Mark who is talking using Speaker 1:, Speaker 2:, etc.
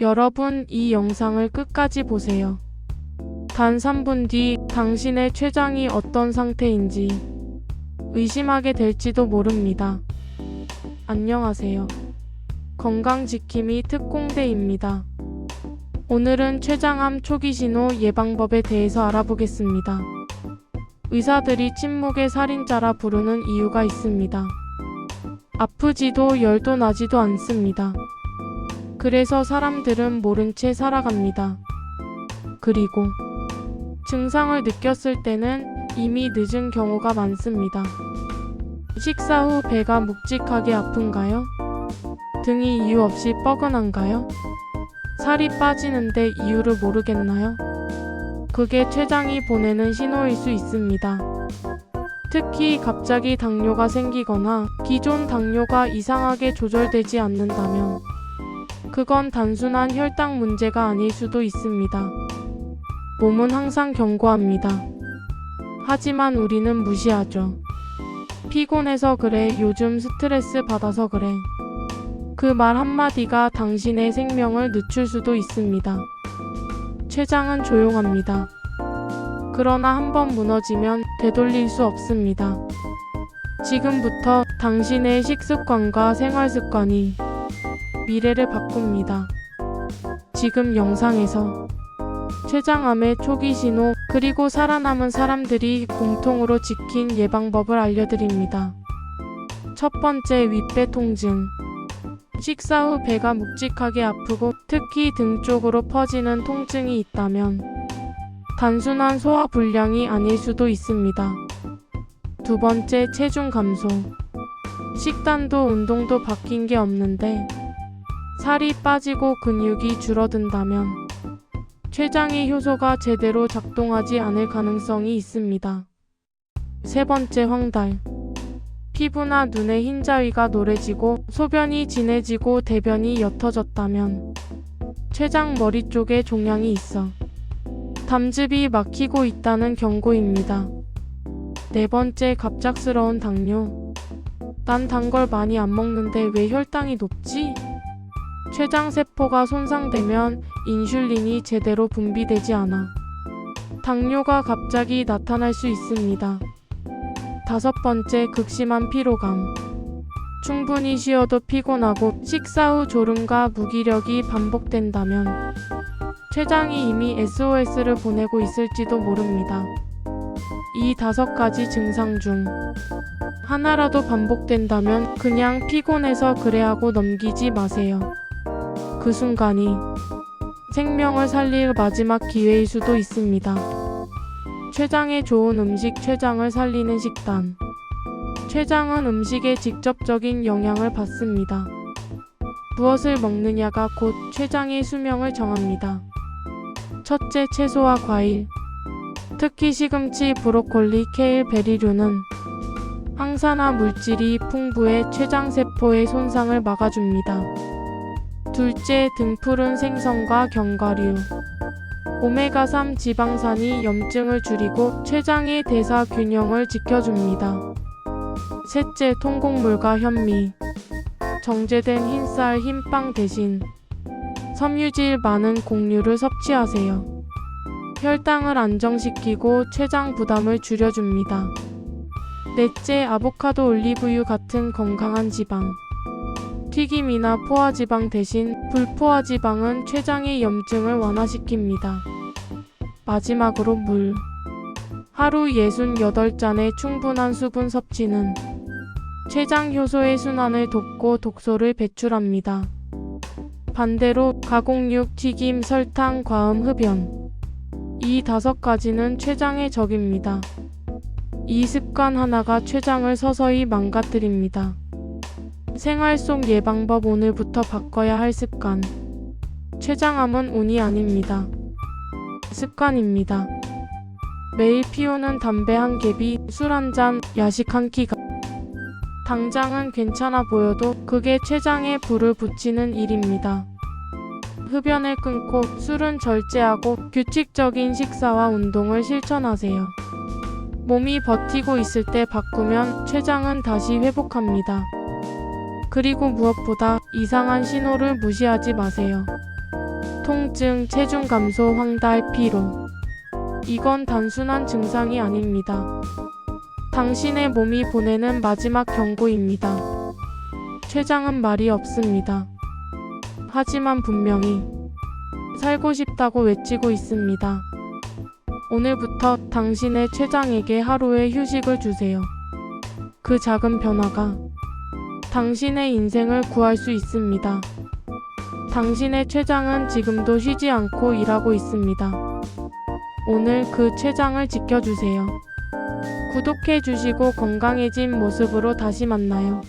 Speaker 1: 여러분 이 영상을 끝까지 보세요. 단 3분 뒤 당신의 췌장이 어떤 상태인지 의심하게 될지도 모릅니다. 안녕하세요. 건강지킴이 특공대입니다. 오늘은 췌장암 초기 신호 예방법에 대해서 알아보겠습니다. 의사들이 침묵의 살인자라 부르는 이유가 있습니다. 아프지도 열도 나지도 않습니다. 그래서 사람들은 모른 채 살아갑니다. 그리고 증상을 느꼈을 때는 이미 늦은 경우가 많습니다. 식사 후 배가 묵직하게 아픈가요? 등이 이유 없이 뻐근한가요? 살이 빠지는데 이유를 모르겠나요? 그게 췌장이 보내는 신호일 수 있습니다. 특히 갑자기 당뇨가 생기거나 기존 당뇨가 이상하게 조절되지 않는다면 그건 단순한 혈당 문제가 아닐 수도 있습니다. 몸은 항상 경고합니다. 하지만 우리는 무시하죠. 피곤해서 그래, 요즘 스트레스 받아서 그래. 그 말 한마디가 당신의 생명을 늦출 수도 있습니다. 췌장은 조용합니다. 그러나 한번 무너지면 되돌릴 수 없습니다. 지금부터 당신의 식습관과 생활습관이 미래를 바꿉니다. 지금 영상에서 췌장암의 초기 신호 그리고 살아남은 사람들이 공통으로 지킨 예방법을 알려드립니다. 첫 번째 윗배 통증. 식사 후 배가 묵직하게 아프고 특히 등 쪽으로 퍼지는 통증이 있다면 단순한 소화 불량이 아닐 수도 있습니다. 두 번째 체중 감소. 식단도 운동도 바뀐 게 없는데 살이 빠지고 근육이 줄어든다면 췌장의 효소가 제대로 작동하지 않을 가능성이 있습니다. 세 번째 황달. 피부나 눈의 흰자위가 노래지고 소변이 진해지고 대변이 옅어졌다면 췌장 머리 쪽에 종양이 있어 담즙이 막히고 있다는 경고입니다. 네 번째 갑작스러운 당뇨. 난 단 걸 많이 안 먹는데 왜 혈당이 높지? 췌장 세포가 손상되면 인슐린이 제대로 분비되지 않아 당뇨가 갑자기 나타날 수 있습니다. 다섯 번째 극심한 피로감. 충분히 쉬어도 피곤하고 식사 후 졸음과 무기력이 반복된다면 췌장이 이미 SOS를 보내고 있을지도 모릅니다. 이 다섯 가지 증상 중 하나라도 반복된다면 그냥 피곤해서 그래 하고 넘기지 마세요. 그 순간이 생명을 살릴 마지막 기회일 수도 있습니다. 췌장에 좋은 음식 췌장을 살리는 식단. 췌장은 음식에 직접적인 영향을 받습니다. 무엇을 먹느냐가 곧 췌장의 수명을 정합니다. 첫째, 채소와 과일. 특히 시금치, 브로콜리, 케일, 베리류는 항산화 물질이 풍부해 췌장세포의 손상을 막아줍니다. 둘째, 등푸른 생선과 견과류. 오메가3 지방산이 염증을 줄이고 췌장의 대사 균형을 지켜줍니다. 셋째, 통곡물과 현미. 정제된 흰쌀, 흰빵 대신 섬유질 많은 곡류를 섭취하세요. 혈당을 안정시키고 췌장 부담을 줄여줍니다. 넷째, 아보카도 올리브유 같은 건강한 지방. 튀김이나 포화지방 대신 불포화지방은 췌장의 염증을 완화시킵니다. 마지막으로 물. 하루 68잔의 충분한 수분 섭취는 췌장 효소의 순환을 돕고 독소를 배출합니다. 반대로 가공육, 튀김, 설탕, 과음, 흡연. 이 다섯 가지는 췌장의 적입니다. 이 습관 하나가 췌장을 서서히 망가뜨립니다. 생활 속 예방법 오늘부터 바꿔야 할 습관. 췌장암은 운이 아닙니다. 습관입니다. 매일 피우는 담배 한 개비, 술 한 잔, 야식 한 끼가. 당장은 괜찮아 보여도 그게 췌장에 불을 붙이는 일입니다. 흡연을 끊고 술은 절제하고 규칙적인 식사와 운동을 실천하세요. 몸이 버티고 있을 때 바꾸면 췌장은 다시 회복합니다. 그리고 무엇보다 이상한 신호를 무시하지 마세요. 통증, 체중 감소, 황달, 피로. 이건 단순한 증상이 아닙니다. 당신의 몸이 보내는 마지막 경고입니다. 췌장은 말이 없습니다. 하지만 분명히 살고 싶다고 외치고 있습니다. 오늘부터 당신의 췌장에게 하루의 휴식을 주세요. 그 작은 변화가 당신의 인생을 구할 수 있습니다. 당신의 췌장은 지금도 쉬지 않고 일하고 있습니다. 오늘 그 췌장을 지켜주세요. 구독해 주시고 건강해진 모습으로 다시 만나요.